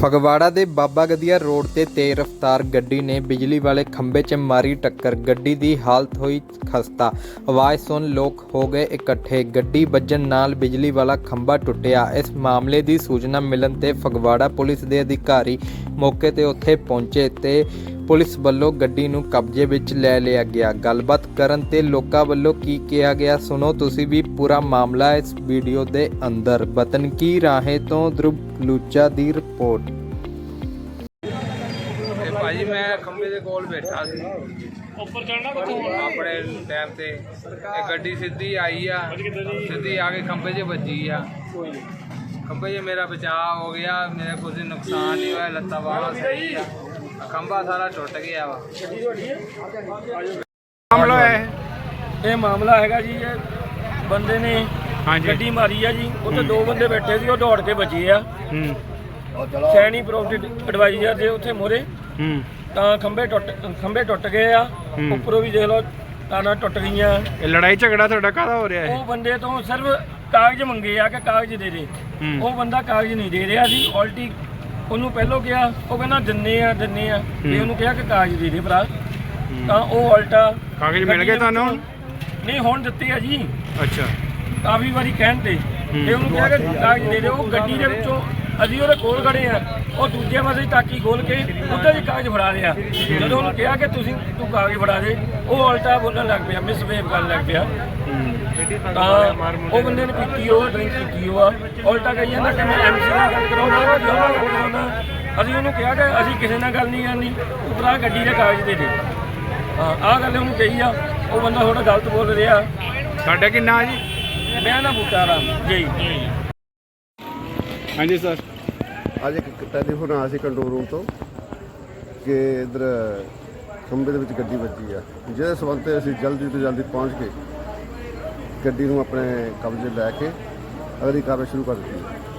ਫਗਵਾੜਾ ਦੇ ਬਾਬਾ ਗਦੀਆ ਰੋਡ ਤੇ ਤੇਜ਼ ਰਫ਼ਤਾਰ ਗੱਡੀ ਨੇ ਬਿਜਲੀ ਵਾਲੇ ਖੰਭੇ 'ਚ ਮਾਰੀ ਟੱਕਰ। ਗੱਡੀ ਦੀ ਹਾਲਤ ਹੋਈ ਖਸਤਾ। ਆਵਾਜ਼ ਸੁਣ ਲੋਕ ਹੋ ਗਏ ਇਕੱਠੇ। ਗੱਡੀ ਵੱਜਣ ਨਾਲ ਬਿਜਲੀ ਵਾਲਾ ਖੰਭਾ ਟੁੱਟਿਆ। ਇਸ ਮਾਮਲੇ ਦੀ ਸੂਚਨਾ ਮਿਲਣ ਤੇ ਫਗਵਾੜਾ ਪੁਲਿਸ ਦੇ ਅਧਿਕਾਰੀ ਮੌਕੇ ਤੇ ਉੱਥੇ ਪਹੁੰਚੇ ਤੇ ਪੁਲਿਸ ਵੱਲੋਂ ਗੱਡੀ ਨੂੰ ਕਬਜ਼ੇ ਵਿੱਚ ਲੈ ਲਿਆ ਗਿਆ। ਗੱਲਬਾਤ ਕਰਨ ਤੇ ਲੋਕਾਂ ਵੱਲੋਂ ਕੀ ਕਿਹਾ ਗਿਆ ਸੁਣੋ ਤੁਸੀਂ ਵੀ ਪੂਰਾ ਮਾਮਲਾ ਇਸ ਵੀਡੀਓ ਦੇ ਅੰਦਰ। ਵਤਨ ਕੀ ਰਾਹੇ ਤੋਂ ਧਰੁਵ ਲੂਚਾ ਦੀ ਰਿਪੋਰਟ। ਤੇ ਭਾਜੀ ਮੈਂ ਖੰਭੇ ਦੇ ਕੋਲ ਬੈਠਾ ਸੀ। ਉੱਪਰ ਚੜਨਾ ਕਿੱਥੋਂ ਆਪਣੇ ਟਾਈਮ ਤੇ। ਇਹ ਗੱਡੀ ਸਿੱਧੀ ਆਈ ਆ ਸਿੱਧੀ ਆ ਕੇ ਖੰਭੇ 'ਚ ਵੱਜੀ ਆ। ਖੰਭੇ 'ਚ ਮੇਰਾ ਬਚਾਅ ਹੋ ਗਿਆ ਮੇਰੇ ਕੁਝ ਨੁਕਸਾਨ ਨਹੀਂ ਹੋਇਆ ਲੱਤਾਂ ਬਾਹਾਂ ਸਹੀ ਆ। ਖੰਭਾ ਸਾਰਾ ਟੁੱਟ ਗਿਆ ਵਾ। ਮਾਮਲਾ ਹੈ। ਇਹ ਮਾਮਲਾ ਹੈਗਾ ਜੀ ਇਹ ਬੰਦੇ ਨੇ ਗੱਡੀ ਮਾਰੀ ਆ ਜੀ ਉੱਥੇ ਦੋ ਬੰਦੇ ਬੈਠੇ ਸੀ ਉਹ ਦੌੜ ਕੇ ਬਚੇ ਆ। ਹੂੰ। ਸੈਣੀ ਪ੍ਰੋਫਿਟ ਐਡਵਾਈਜ਼ਰ ਦੇ ਉੱਥੇ ਮੋਰੇ ਹੂੰ। ਤਾਂ ਖੰਭੇ ਟੁੱਟ ਖੰਭੇ ਟੁੱਟ ਗਏ ਆ। ਹੂੰ। ਉੱਪਰੋਂ ਵੀ ਦੇਖ ਲਓ ਤਾਰਾਂ ਟੁੱਟ ਗਈਆਂ। ਇਹ ਲੜਾਈ ਝਗੜਾ ਤੁਹਾਡਾ ਕਾਹਦਾ ਹੋ ਰਿਹਾ ਹੈ ਉਹ ਬੰਦੇ ਤੋਂ ਸਿਰਫ ਕਾਗਜ਼ ਮੰਗੇ ਆ ਕਿ ਕਾਗਜ਼ ਦੇ ਦੇ। ਹੂੰ। ਉਹ ਬੰਦਾ ਕਾਗਜ਼ ਨਹੀਂ ਦੇ ਰਿਹਾ ਸੀ ਉਲਟੀ ਉਹਨੂੰ ਪਹਿਲੋਂ ਕਿਹਾ ਉਹ ਕਹਿੰਦਾ ਦਿੰਨੇ ਆ ਦਿੰਨੇ ਆ। ਤੇ। ਉਹਨੂੰ ਕਿਹਾ ਕਿ ਕਾਗਜ਼ ਦੇ ਦੇ ਭਰਾ। ਤਾਂ ਉਹ ਉਲਟਾ ਕਾਗਜ਼ ਮਿਲ ਗਏ ਤੁਹਾਨੂੰ? ਨਹੀਂ ਹੁਣ ਦਿੱਤੇ ਆ ਜੀ। ਅੱਛਾ। ਕਾਫੀ ਵਾਰੀ ਕਹਿਣ ਤੇ। ਤੇ ਉਹਨੂੰ ਕਿਹਾ ਕਿ ਕਾਗਜ਼ ਦੇ ਦੇ ਉਹ ਗੱਡੀ ਦੇ ਵਿੱਚੋਂ ਅਸੀਂ ਉਹਦੇ ਕੋਲ ਖੜੇ ਆ। ਉਹ ਦੂਜੇ ਪਾਸੇ ਟਾਕੀ ਖੋਲ ਕੇ ਉੱਧਰ ਹੀ ਕਾਗਜ਼ ਫੜਾ ਰਿਹਾ। ਜਦੋਂ ਉਹਨੂੰ ਕਿਹਾ ਕਿ ਤੁਸੀਂ ਤੂੰ ਕਾਗਜ਼ ਫੜਾ ਦੇ ਉਹ ਉਲਟਾ ਬੋਲਣ ਲੱਗ ਪਿਆ ਮਿਸਬਿਹੇਵ ਕਰਨ ਲੱਗ ਪਿਆ। ਤਾਂ ਉਹ ਬੰਦੇ ਨੇ ਪੀਤੀ ਉਹ ਡਰਿੰਕ ਕੀਤੀ ਉਹ ਉਲਟਾ ਕਹੀ ਜਾਂਦਾ ਕਿ ਮੈਂ ਐਮਸੀ ਨਾਲ ਗੱਲ ਕਰਾਉਣਾ ਗੱਲ ਕਰਾਉਣਾ ਅਸੀਂ ਉਹਨੂੰ ਕਿਹਾ ਕਿ ਅਸੀਂ ਕਿਸੇ ਨਾਲ ਗੱਲ ਨਹੀਂ ਕਰਨੀ ਭਰਾ ਗੱਡੀ ਦੇ ਕਾਗਜ਼ ਦੇ ਦੇ। ਹਾਂ ਆਹ ਗੱਲ ਉਹਨੂੰ ਕਹੀ ਆ ਉਹ ਬੰਦਾ ਥੋੜਾ ਗਲਤ ਬੋਲ ਰਿਹਾ। ਤੁਹਾਡਾ ਕੀ ਨਾਂ ਜੀ? ਮੈਂ ਨਾ ਬੂਟਾ ਰਾਮ ਜੀ ਹਾਂਜੀ, ਸਰ। ਅੱਜ ਇੱਕ ਟੈਲੀਫੋਨ ਆਇਆ ਸੀ ਕੰਟਰੋਲ ਰੂਮ ਤੋਂ ਕਿ ਇਧਰ ਖੰਭੇ ਦੇ ਵਿੱਚ ਗੱਡੀ ਵੱਜੀ ਆ। ਜਿਹਦੇ ਸਬੰਧ ਤੇ ਅਸੀਂ ਜਲਦੀ ਤੋਂ ਜਲਦੀ ਪਹੁੰਚ ਕੇ ਗੱਡੀ ਨੂੰ ਆਪਣੇ ਕਬਜ਼ੇ ਲੈ ਕੇ ਅਗਲੀ ਕਾਰਵਾਈ ਸ਼ੁਰੂ ਕਰ ਦਿੱਤੀ।